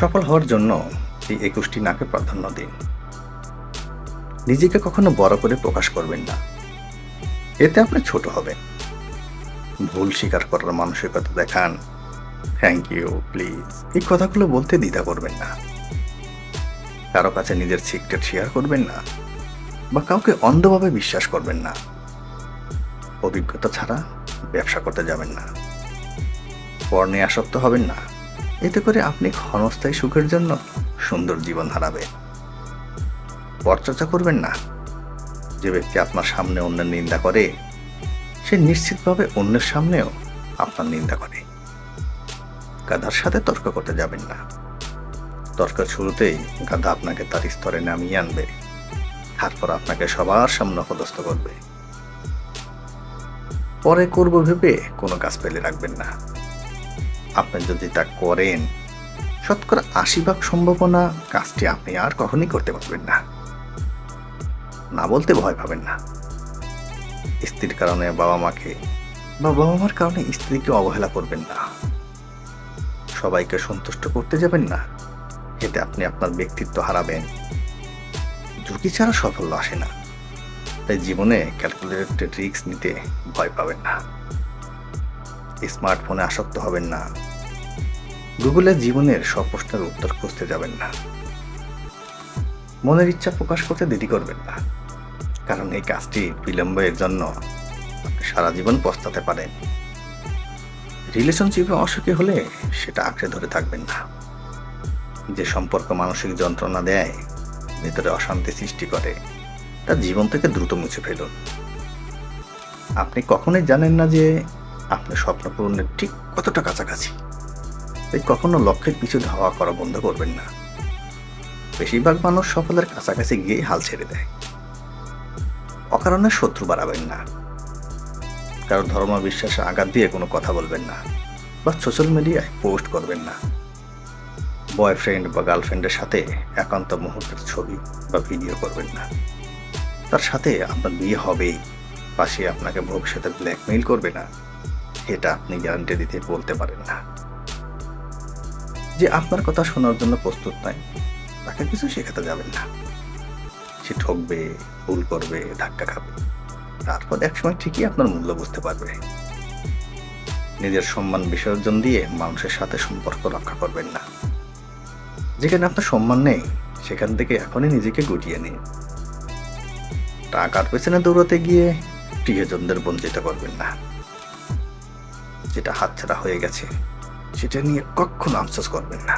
সফল হওয়ার জন্য এই একুশটি নাকে প্রাধান্য দিন। নিজেকে কখনো বড় করে প্রকাশ করবেন না। এতে আপনি ছোট হবেন। ভুল স্বীকার করার মানসিকতা দেখান। থ্যাংক ইউ প্লিজ এই কথাগুলো বলতে দ্বিধা করবেন না। কারও কাছে নিজের সিক্রেট শেয়ার করবেন না। বা কাউকে অন্ধভাবে বিশ্বাস করবেন না। অভিজ্ঞতা ছাড়া ব্যবসা করতে যাবেন না। পর্ণে আসক্ত হবেন না। এতে করে আপনি ক্ষণস্থায়ী সুখের জন্য সুন্দর জীবন হারাবে। পরচর্চা করবেন না। যে ব্যক্তি আপনার সামনে অন্যের নিন্দা করে, সে নিশ্চিতভাবে অন্যের সামনেও আপনার নিন্দা করে। গাধার সাথে তর্ক করতে যাবেন না। তর্কের শুরুতেই গাধা আপনাকে তার স্তরে নামিয়ে আনবে। তারপর আপনাকে সবার সামনে অপদস্থ করবে। পরে করব ভেবে কোনো কাজ ফেলে রাখবেন না। আপনি যদি তা করেন, শতকরা আশি ভাগ সম্ভাবনা কাজটি আপনি আর কখনই করতে পারবেন না। না বলতে ভয় পাবেন না। স্ত্রীর কারণে বাবা মাকে বা বাবা মার কারণে স্ত্রীকে অবহেলা করবেন না। সবাইকে সন্তুষ্ট করতে যাবেন না। এতে আপনি আপনার ব্যক্তিত্ব হারাবেন। ঝুঁকি ছাড়া সাফল্য আসে না। তাই জীবনে ক্যালকুলেটেড রিস্ক নিতে ভয় পাবেন না। স্মার্টফোনে আসক্ত হবেন না। গুগলে জীবনের সব প্রশ্নের উত্তর খুঁজতে যাবেন না। মনের ইচ্ছা প্রকাশ করতে দেরি করবেন না। কারণ এই কাজটি বিলম্বের জন্য সারা জীবন পস্তাতে পারেন। রিলেশনশিপে অসুখী হলে সেটা আঁকড়ে ধরে থাকবেন না। যে সম্পর্ক মানসিক যন্ত্রণা দেয়, ভেতরে অশান্তি সৃষ্টি করে তার জীবন থেকে দ্রুত মুছে ফেলুন। আপনি কখনোই জানেন না যে আপনি স্বপ্ন পূরণের ঠিক কতটা কাছাকাছি? তাই কখনো লক্ষ্যের পিছু ধাওয়া করা বন্ধ করবেন না। বেশিরভাগ মানুষ সফলের কাছাকাছি গিয়ে হাল ছেড়ে দেয়। অকারণে শত্রু বাড়াবেন না। কারও ধর্ম বিশ্বাসে আঘাত দিয়ে কোনো কথা বলবেন না বা সোশ্যাল মিডিয়ায় পোস্ট করবেন না। বয়ফ্রেন্ড বা গার্লফ্রেন্ডের সাথে একান্ত মুহূর্তের ছবি বা ভিডিও করবেন না। তার সাথে আপনার বিয়ে হবেই, পাশে আপনাকে ভবিষ্যতে ব্ল্যাকমেইল করবে না। এটা আপনি গ্যারান্টি দিতে বলতে পারেন না। যে আপনার কথা শোনার জন্য প্রস্তুত নাই তাকে কিছু শেখাতে যাবেন না। সে ঠকবে, ভুল করবে, ধাক্কা খাবে। তারপর একসময় ঠিকই আপনার মূল্য বুঝতে পারবে। নিজের সম্মান বিসর্জন দিয়ে মানুষের সাথে সম্পর্ক রক্ষা করবেন না। যেখানে আপনার সম্মান নেই, সেখান থেকে এখনই নিজেকে গুটিয়ে নিন। টাকার পেছনে দৌড়াতে গিয়ে প্রিয়জনদের বঞ্চিত করবেন না। যেটা হাতছাড়া হয়ে গেছে সেটা নিয়ে কখনো আফসোস করবেন না।